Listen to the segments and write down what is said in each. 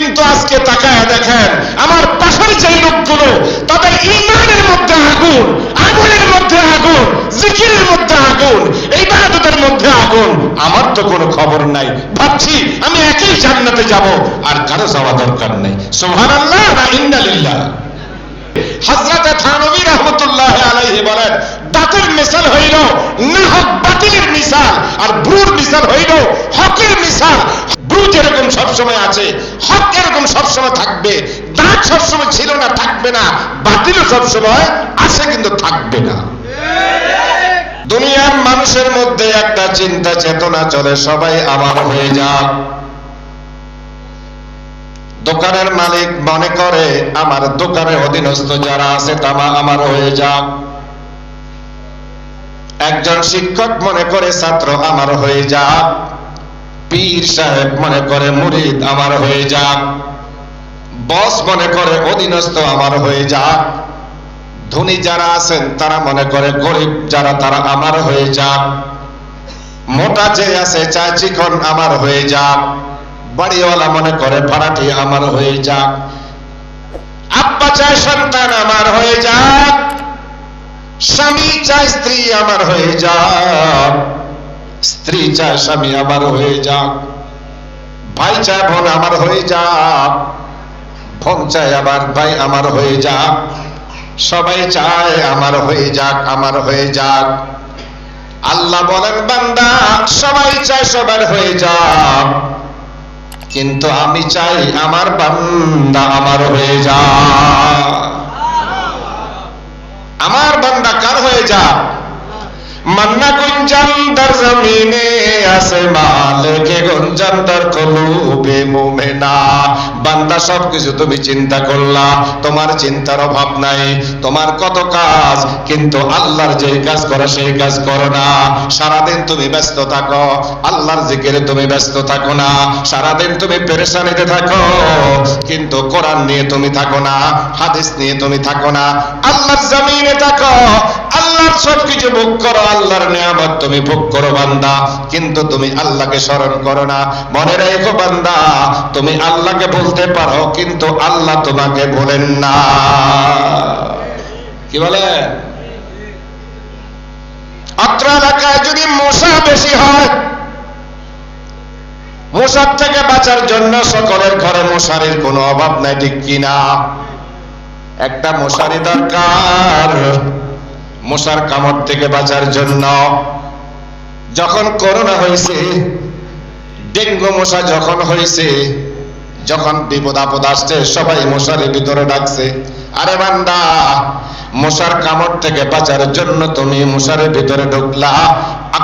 কিন্তু আজকে তাকায় দেখেন, আমার পাশের যে লোকগুলো, তাদের ইমানের মধ্যে আগুন, আগুনের মধ্যে আগুন, জিকিরের মধ্যে আগুন এই বাহাদুদের মধ্যে আগুন। আমার তো কোনো খবর নাই। ভাবছি আমি একই জান্নাতে যাব, আর কারও যাওয়া দরকার নেই। সোহান আল্লাহ না ইন্দালিল্লাহ হজরতে থানবী রহমতুল্লাহ আলাইহি বলেন, দাঁতের মিসাল হইল না হক বাতিলের মিসাল, আর ব্রুর মিসাল হইল হকের মিসাল। ব্রু যেরকম সবসময় আছে, হক এরকম সবসময় থাকবে। দাঁত সবসময় ছিল না, থাকবে না। বাতিলও সবসময় আছে কিন্তু থাকবে না। দুনিয়ার মানুষের মধ্যে একটা চিন্তা, চেতনা চলে, সবাই আমার হয়ে যাক। দোকানের মালিক মনে করে, আমার দোকানের অধীনস্থ যারা আছে, তারা আমার হয়ে যাক। একজন শিক্ষক মনে করে, ছাত্র আমার হয়ে যাক। পীর সাহেব মনে করে মুরিদ আমার হয়ে যাক। বস মনে করে অধীনস্থ আমার হয়ে যাক। ধনী যারা আছেন, তারা মনে করে গরিব যারা, তারা আমার হয়ে যাক। মোটা যে আছে চায় চিকন আমার হয়ে যাক। বাড়িওয়ালা মনে করে ভাড়াটি আমার হয়ে যাক। আব্বা চায় সন্তান আমার হয়ে যাক। স্বামী চায় স্ত্রী আমার হয়ে যাক। স্ত্রী চায় স্বামী আমার হয়ে যাক, ভাই চায় বোন আমার হয়ে যাক, বোন চায় আবার ভাই আমার হয়ে যাক, সবাই চায় আমার হয়ে যাক, আমার হয়ে যাক। আল্লাহ বলেন, বান্দা, সবাই চায় সবার হয়ে যাক, কিন্তু আমি চাই আমার বান্দা আমার হয়ে যাক। আমার বান্দা কার হয়ে যা মান্না গুঞ্জান দর জমিনে আছে মালিকে গুঞ্জান দর কলুবে মুমিনা। বান্দা সব কিছু তুমি চিন্তা করলা, তোমার চিন্তার অভাব নাই, তোমার কত কাজ, কিন্তু আল্লাহর যে কাজ করো সেই কাজ করো না। সারাদিন তুমি ব্যস্ত থাকো, আল্লাহর জিকিরে তুমি ব্যস্ত থাকো না। সারাদিন তুমি পেরেশানিতে থাকো, কিন্তু কোরআন নিয়ে তুমি থাকো না, হাদিস নিয়ে তুমি থাকো না। আল্লাহর জমিনে থাকো আল্লাহর সবকিছু ভোগ করো, আল্লাহর নিয়ামত তুমি ভোগ করো বান্দা। কিন্তু তুমি আল্লাহকে স্মরণ করো না। মনে রেখো বান্দা, তুমি আল্লাহকে বলতে পারো, কিন্তু আল্লাহ তোমাকে বলেন না। কি বলে? অত্র এলাকায় যদি মশা বেশি হয়, মশার থেকে বাঁচার জন্য সকলের ঘরে মশারির কোনো অভাব নাই, ঠিক কিনা? একটা মশারি দরকার। মশার কামড় থেকে বাঁচার জন্য। যখন করোনা হয়েছে, ডেঙ্গু মশা যখন হয়েছে, যখন বিপদ আপদ আসছে, সবাই মশারির ভিতরে ডাকছে, আরে বান্দা, মশার কামড় থেকে বাঁচার জন্য তুমি মশারের ভিতরে ঢুকলা।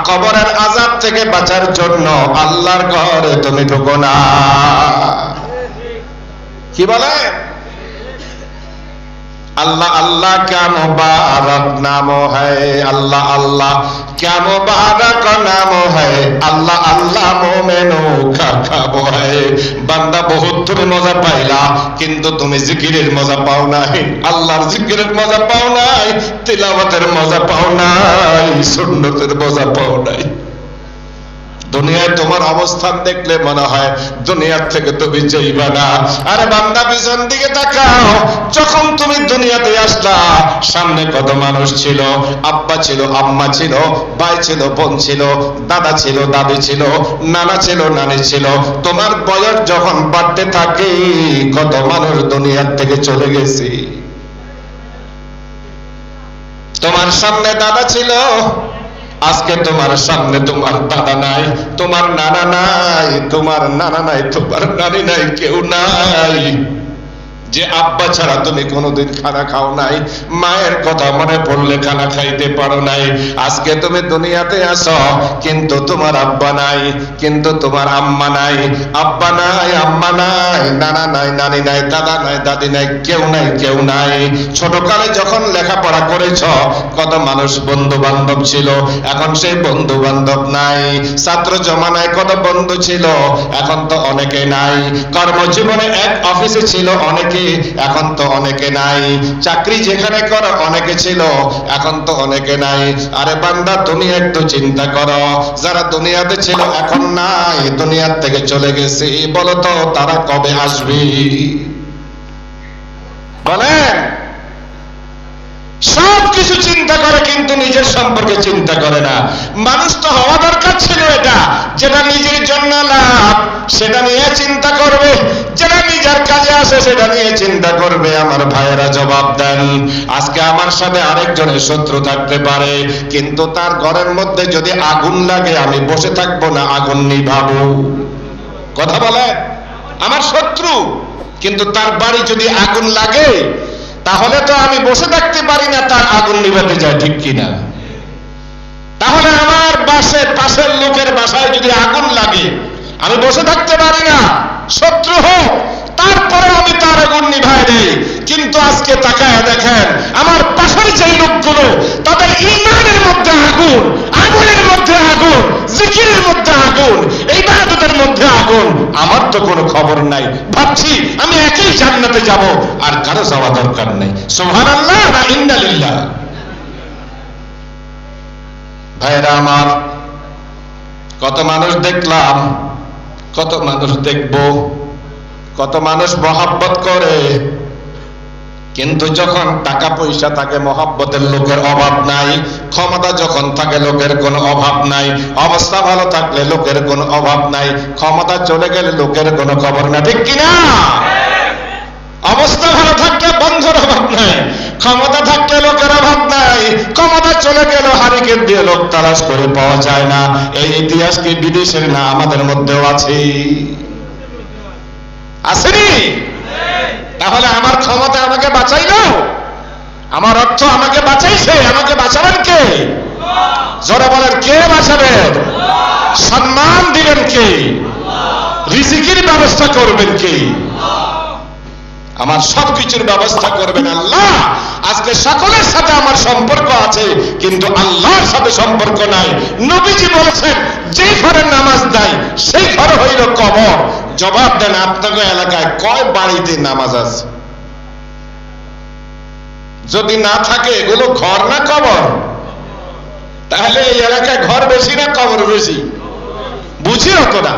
কবরের আজাদ থেকে বাঁচার জন্য আল্লাহর ঘরে তুমি ঢুকো না। কি বলে? अल्लाह अल्लाह क्या मुबारक नाम है अल्लाह अल्लाह क्या मुबारक नाम है আল্লাহ আল্লাহ মোমেনো খাবো है বান্দা বহুত তুমি মজা পাইলা কিন্তু তুমি জিকিরের মজা পাও নাই আল্লাহর জিকিরের মজা পাও নাই তিলাওয়াতের মজা পাও নাই সুন্নতের মজা পাও নাই দুনিয়ায় তোমার অবস্থান দেখলে মনে হয় দুনিয়ার থেকে তুমি চাইবা না। আরে বান্দা, পিছন দিকে তাকাও। যখন তুমি দুনিয়াতে আসলা, সামনে কত মানুষ ছিল? আব্বা ছিল, আম্মা ছিল, ভাই ছিল, বোন ছিল, দাদা ছিল, দাদি ছিল, নানা ছিল, নানি ছিল। তোমার বয়স যখন বাড়তে থাকে, কত মানুষ দুনিয়ার থেকে চলে গেছে। তোমার সামনে দাদা ছিল আজকে তোমার সামনে তোমার দাদা নাই, তোমার নানা নাই, তোমার নানা নাই, তোমার নানি নাই, কেউ নাই। যে আব্বা ছাড়া তুমি কোনোদিন খানা খাও নাই, মায়ের কথা মনে পড়লে খানা খাইতে পারো নাই। আজকে তুমি দুনিয়াতে আসো, কিন্তু তোমার আব্বা নাই, কিন্তু তোমার আম্মা নাই। আব্বা নাই, আম্মা নাই, নানা নাই, নানি নাই, দাদা নাই, দাদি নাই, কেউ নাই কেউ নাই। ছোটকালে যখন লেখাপড়া করেছ, কত মানুষ বন্ধু বান্ধব ছিল, এখন সেই বন্ধু বান্ধব নাই। ছাত্র জমানায় কত বন্ধু ছিল, এখন তো অনেকে নাই। কর্মজীবনে এক অফিসে ছিল অনেকে এখন তো অনেকে নাই। চাকরি যেখানে করো, অনেকে ছিল, এখন তো অনেকে নাই। আরে বান্দা, তুমি একটু চিন্তা করো। যারা দুনিয়াতে ছিল, এখন নাই। দুনিয়ার থেকে চলে গেছে। বলো তো, তারা কবে আসবে? বলেন। কিছু চিন্তা করে কিন্তু নিজের সম্পর্কে চিন্তা করে না। মানুষ তো হওয়া দরকার ছিল এটা। যেটা নিজের জন্য লাভ, সেটা নিয়ে চিন্তা করবে। যেটা নিজের কাজে আসে, সেটা নিয়ে চিন্তা করবে। আমার ভাইয়েরা জবাব দেন। আজকে আমার সাথে আরেকজনের শত্রু থাকতে পারে, কিন্তু তার ঘরের মধ্যে যদি আগুন লাগে, আমি বসে থাকব না, আগুন নিভাবো। কথা বলে আমার শত্রু, কিন্তু তার বাড়ি যদি আগুন লাগে তাহলে তো আমি বসে থাকতে পারি না, তার আগুন নিভাতে যায় ঠিক কিনা? তাহলে আমার বাসে পাশের লোকের বাসায় যদি আগুন লাগে, আমি বসে থাকতে পারি না, শত্রু হোক, তারপরে আমি তার আগুন নিভাই দেই। কিন্তু আজকে তাকায় দেখেন, আমার পাশের যে লোকগুলো, তাদের ইমানের মধ্যে আগুন, আগুনের মধ্যে আগুন, জিকিরের মধ্যে আগুন আগুন আমার তো কোনো খবর নাই। ভাবছি আমি একই জান্নাতে যাব, আর কারও যাওয়া দরকার নাই। সোহান আল্লাহ না ইন্দালিল্লাহ ভাইরা আমার, কত মানুষ দেখলাম, কত মানুষ দেখব, কত মানুষ মহাব্বত করে কিন্তু যখন টাকা পয়সা থাকে, মহাব্বতের লোকের অভাব নাই, ক্ষমতা যখন থাকে, লোকের কোনো অভাব নাই, অবস্থা ভালো থাকলে লোকের কোনো অভাব নাই, ক্ষমতা চলে গেলে লোকের কোনো খবর না ঠিক কিনা? অবস্থা ভালো থাকলে বন্ধুর অভাব নাই, ক্ষমতা থাকলে লোকের অভাব নাই, ক্ষমতা চলে গেল হারিকেন দিয়ে লোক তালাশ করে পাওয়া যায় না। এই ইতিহাস কি বিদেশের না আমাদের মধ্যেও আছে? আসেনি আমাকে আমার অর্থ আমাকে বাঁচাইছে, আমাকে বাঁচাবেন কে? বলেন, কে বাঁচাবেন? সম্মান দিবেন কে? রিজিকের ব্যবস্থা করবেন কে? আমার ব্যবস্থা করবেন আল্লাহ। আজকে সকলের সাথে আমার সম্পর্ক আছে, কিন্তু আল্লাহর সাথে সম্পর্ক নাই। নবীজি বলেছেন, যে ঘরে নামাজ দেয় সেই ঘর হইল কবর। জবাব দেন, আপনাকে এলাকায় কয় বাড়িতে নামাজ আছে? যদি না থাকে, এগুলো ঘর না কবর? তাহলে এই এলাকায় ঘর বেশি না কবর বেশি? বুঝি হতো না।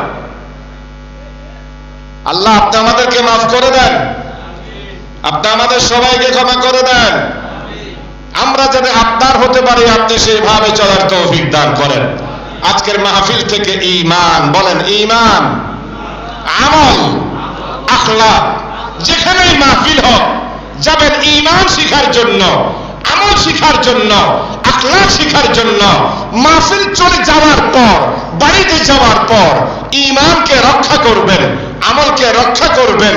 আল্লাহ, আপনি আমাদেরকে মাফ করে দেন। আপনি আমাদের সবাইকে ক্ষমা করে দেন। আমরা যাতে আপনার হতে পারি, আপনি সেইভাবে চলার তৌফিক দান করেন। আজকের মাহফিল থেকে ইমান বলেন ইমান আমল আখলা যেখানেই মাহফিল হোক যাবেন ইমান শিখার জন্য, আমল শিখার জন্য আখলা শিখার জন্য, মাহফিল চলে যাওয়ার পর, বাড়িতে যাওয়ার পর ইমানকে রক্ষা করবেন, আমলকে রক্ষা করবেন।